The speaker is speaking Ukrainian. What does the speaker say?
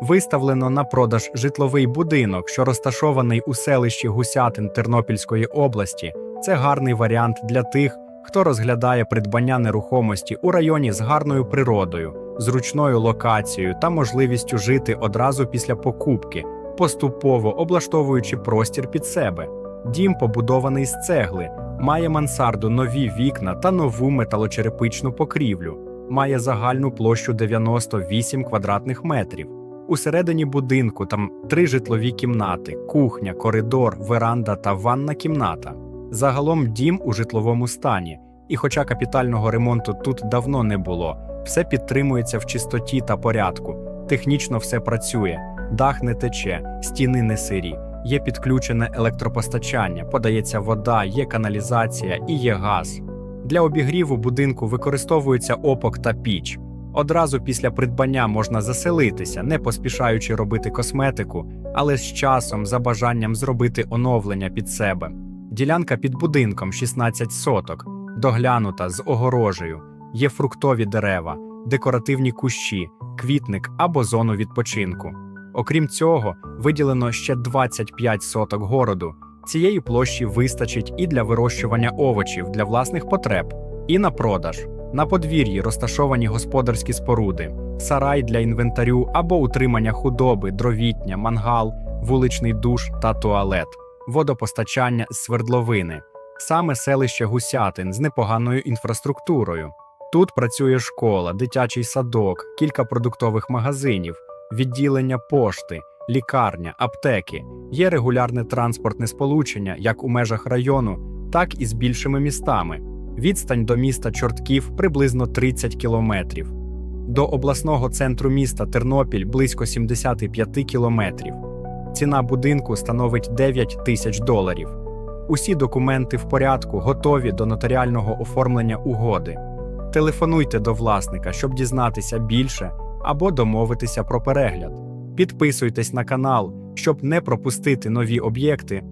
Виставлено на продаж житловий будинок, що розташований у селищі Гусятин Тернопільської області. Це гарний варіант для тих, хто розглядає придбання нерухомості у районі з гарною природою, зручною локацією та можливістю жити одразу після покупки, поступово облаштовуючи простір під себе. Дім побудований з цегли, має мансарду, нові вікна та нову металочерепичну покрівлю. Має загальну площу 98 квадратних метрів. Усередині будинку там три житлові кімнати: кухня, коридор, веранда та ванна кімната. Загалом дім у житловому стані, і хоча капітального ремонту тут давно не було, все підтримується в чистоті та порядку. Технічно все працює, дах не тече, стіни не сирі, є підключене електропостачання, подається вода, є каналізація і є газ. Для обігріву будинку використовується опок та піч. Одразу після придбання можна заселитися, не поспішаючи робити косметику, але з часом за бажанням зробити оновлення під себе. Ділянка під будинком 16 соток, доглянута з огорожею, є фруктові дерева, декоративні кущі, квітник або зону відпочинку. Окрім цього, виділено ще 25 соток городу. Цієї площі вистачить і для вирощування овочів для власних потреб, і на продаж. На подвір'ї розташовані господарські споруди, сарай для інвентарю або утримання худоби, дровітня, мангал, вуличний душ та туалет, водопостачання з свердловини, саме селище Гусятин з непоганою інфраструктурою. Тут працює школа, дитячий садок, кілька продуктових магазинів, відділення пошти, лікарня, аптеки. Є регулярне транспортне сполучення як у межах району, так і з більшими містами. Відстань до міста Чортків приблизно 30 кілометрів. До обласного центру міста Тернопіль близько 75 кілометрів. Ціна будинку становить 9 тисяч доларів. Усі документи в порядку готові до нотаріального оформлення угоди. Телефонуйте до власника, щоб дізнатися більше або домовитися про перегляд. Підписуйтесь на канал, щоб не пропустити нові об'єкти